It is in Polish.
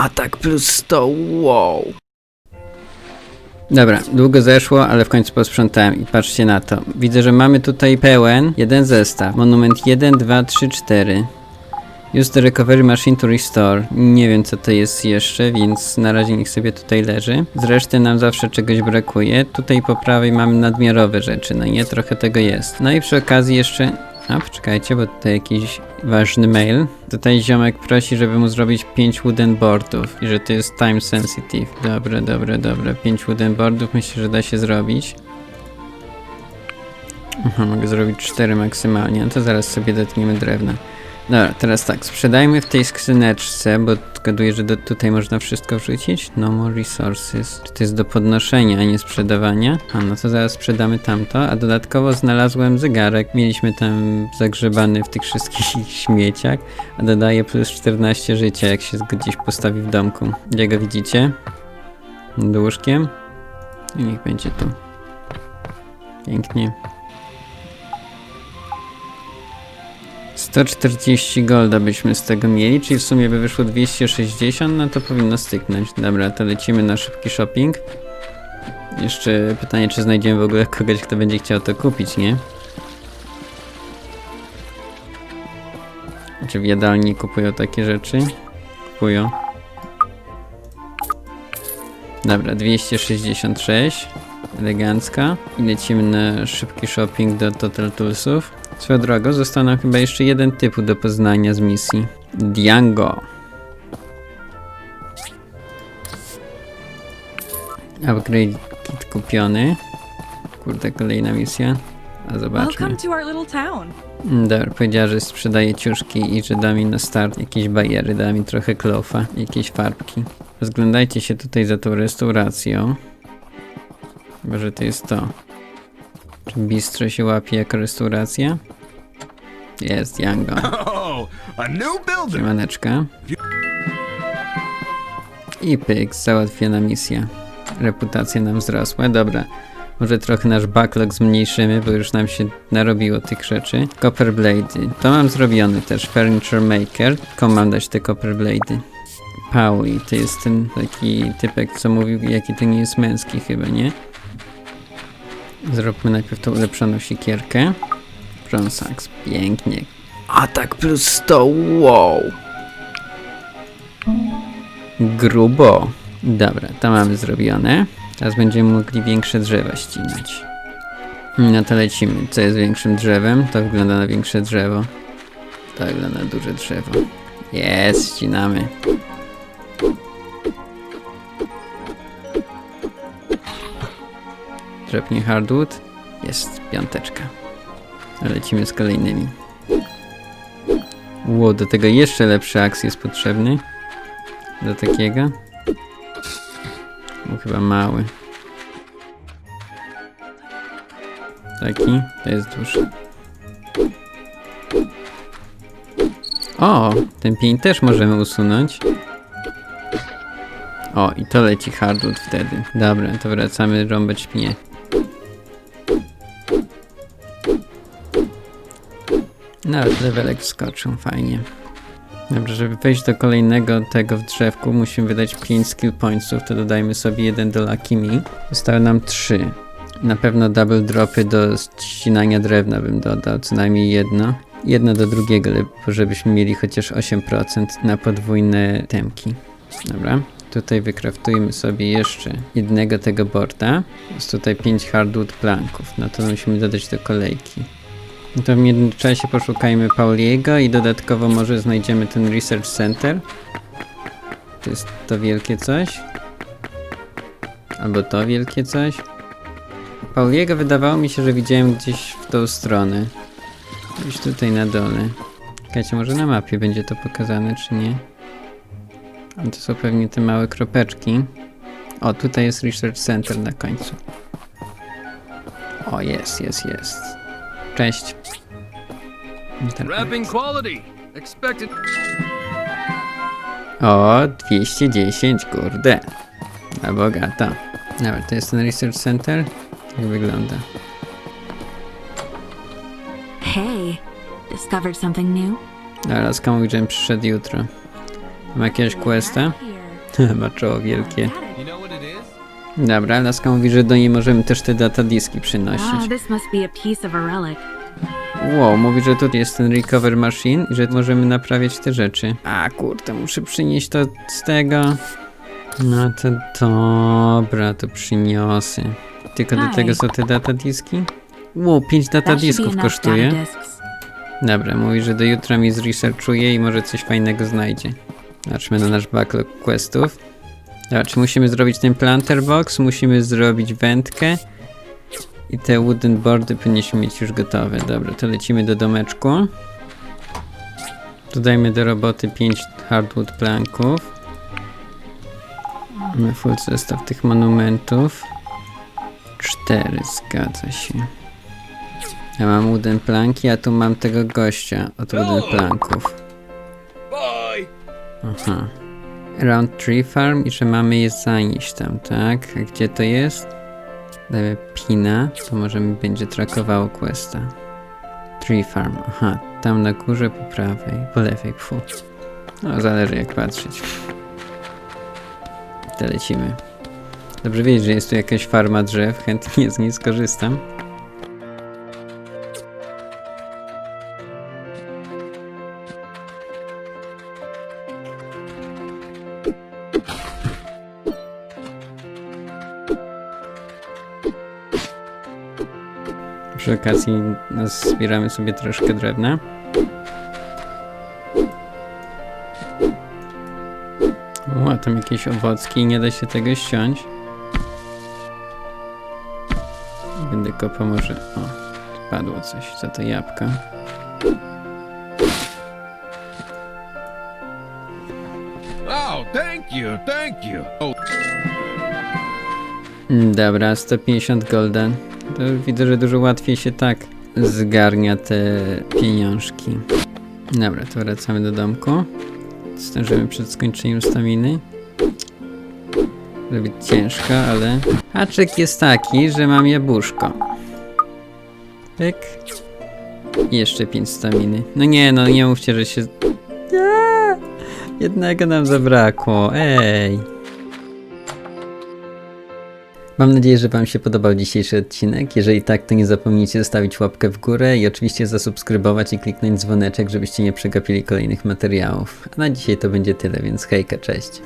Atak plus 100, wow. Dobra, długo zeszło, ale w końcu posprzątałem i patrzcie na to. Widzę, że mamy tutaj pełen jeden zestaw. Monument 1, 2, 3, 4. Use the recovery machine to restore. Nie wiem co to jest jeszcze, więc na razie niech sobie tutaj leży. Zresztą nam zawsze czegoś brakuje. Tutaj po prawej mamy nadmiarowe rzeczy, no nie? Trochę tego jest. No i przy okazji jeszcze... A, poczekajcie, bo tutaj jakiś ważny mail. Tutaj ziomek prosi, żeby mu zrobić 5 wooden boardów i że to jest time sensitive. Dobra, dobra, dobra. 5 wooden boardów myślę, że da się zrobić. Aha, mogę zrobić 4 maksymalnie, no to zaraz sobie dotkniemy drewna. Dobra, teraz tak, sprzedajmy w tej skrzyneczce, bo zgaduję, że do, tutaj można wszystko wrzucić. No more resources. Czy to jest do podnoszenia, a nie sprzedawania? A no to zaraz sprzedamy tamto, a dodatkowo znalazłem zegarek. Mieliśmy tam zagrzebany w tych wszystkich śmieciach, a dodaje plus 14 życia, jak się gdzieś postawi w domku. Gdzie go widzicie? Nad łóżkiem? I niech będzie tu. Pięknie. 140 golda byśmy z tego mieli, czyli w sumie by wyszło 260, no to powinno styknąć. Dobra, to lecimy na szybki shopping. Jeszcze pytanie, czy znajdziemy w ogóle kogoś, kto będzie chciał to kupić, nie? Czy w jadalni kupują takie rzeczy? Kupują. Dobra, 266. Elegancka. I lecimy na szybki shopping do Total Toolsów. Swoją drogą, został nam chyba jeszcze jeden typu do poznania z misji. Diango. Upgrade kit kupiony. Kurde, kolejna misja. A zobaczmy. Mm, Dobra, powiedziała, że sprzedaje ciuszki i że da mi na start jakieś bariery, da mi trochę klofa, jakieś farbki. Rozglądajcie się tutaj za tą restauracją. Chyba, że to jest to. Czy bistro się łapie jako restauracja? Jest, Yango. Oh. Siemaneczka. I pyk, załatwiona misja. Reputacja nam wzrosła. Dobra. Może trochę nasz backlog zmniejszymy, bo już nam się narobiło tych rzeczy. Copper Blade. To mam zrobione też. Furniture Maker. Komu mam dać te Copper Blade? Pauli. To jest ten taki typek, co mówił, jaki to nie jest męski chyba, nie? Zróbmy najpierw tą ulepszoną siekierkę. Bronsax. Pięknie. Atak plus 100, wow. Grubo. Dobra, to mamy zrobione. Teraz będziemy mogli większe drzewa ścinać. No to lecimy. Co jest większym drzewem? To wygląda na większe drzewo. To wygląda na duże drzewo. Jest, ścinamy. Drzepnie hardwood. Jest, piąteczka. Lecimy z kolejnymi. Ło, do tego jeszcze lepszy aks jest potrzebny. Do takiego. Był chyba mały. Taki, to jest duży. O, ten pień też możemy usunąć. O, i to leci hardwood wtedy. Dobra, to wracamy rąbać pnie. Nawet levelek skoczył, fajnie. Dobrze, żeby wejść do kolejnego tego w drzewku, musimy wydać 5 skill pointsów, to dodajmy sobie jeden do Me. Zostały nam 3. Na pewno double dropy do ścinania drewna bym dodał, co najmniej jedno. Jedno do drugiego, żebyśmy mieli chociaż 8% na podwójne temki. Dobra. Tutaj wykraftujmy sobie jeszcze jednego tego boarda. Jest tutaj 5 hardwood planków, no to musimy dodać do kolejki. No to w międzyczasie poszukajmy Pauliego i dodatkowo może znajdziemy ten Research Center. To jest to wielkie coś. Albo to wielkie coś. Pauliego wydawało mi się, że widziałem gdzieś w tą stronę. Gdzieś tutaj na dole. Czekajcie, może na mapie będzie to pokazane, czy nie? A to są pewnie te małe kropeczki. O, tutaj jest Research Center na końcu. O, jest, jest, jest. Cześć. Wrapping quality. Expected. O, 210, kurde. Na bogato. Dobra, to jest ten Research Center. Jak wygląda? Hey, discovered something new? Dobra, skąd mówi, żebym przyszedł jutro. Mam jakiegoś questa? Ma czoło wielkie. Dobra, laska mówi, że do niej możemy też te datadiski przynosić. Ah, this must be a piece of a relic. Wow, mówi, że tu jest ten recover machine i że możemy naprawiać te rzeczy. A kurde, muszę przynieść to z tego. No to dobra, to przyniosę. Tylko do Hi. tego są te datadiski? Wow, 5 That should be datadisków kosztuje. Dobra, mówi, że do jutra mi zresearchuje i może coś fajnego znajdzie. Zobaczmy na nasz backlog questów. Dobra, czy musimy zrobić ten planter box? Musimy zrobić wędkę. I te wooden boardy powinniśmy mieć już gotowe. Dobra, to lecimy do domeczku. Dodajmy do roboty 5 hardwood planków. Mamy full zestaw tych monumentów. 4, zgadza się. Ja mam wooden planki, a tu mam tego gościa od wooden planków. Aha. Round Tree Farm i że mamy je zanieść tam, tak? A gdzie to jest? Dajmy pina, to może mi będzie trakowało questa. Tree Farm, aha, tam na górze po prawej, po lewej, fu. No, zależy jak patrzeć. To lecimy. Dobrze wiedzieć, że jest tu jakaś farma drzew, chętnie z niej skorzystam. Przy okazji zbieramy sobie troszkę drewna. O, tam jakieś owocki, nie da się tego ściąć. Będę kopał może... O, padło coś, co to jabłko. Oh, thank you, thank you. Oh, Mm, Dobra, 150 golden. To widzę, że dużo łatwiej się tak zgarnia te pieniążki. Dobra, to wracamy do domku. Zdążymy przed skończeniem staminy. Robić ciężko, ale... Haczyk jest taki, że mam jabłuszko. Pyk. I jeszcze 5 staminy. No nie, no nie mówcie, że się... Jednego nam zabrakło, ej! Mam nadzieję, że Wam się podobał dzisiejszy odcinek. Jeżeli tak, to nie zapomnijcie zostawić łapkę w górę i oczywiście zasubskrybować i kliknąć dzwoneczek, żebyście nie przegapili kolejnych materiałów. A na dzisiaj to będzie tyle, więc hejka, cześć.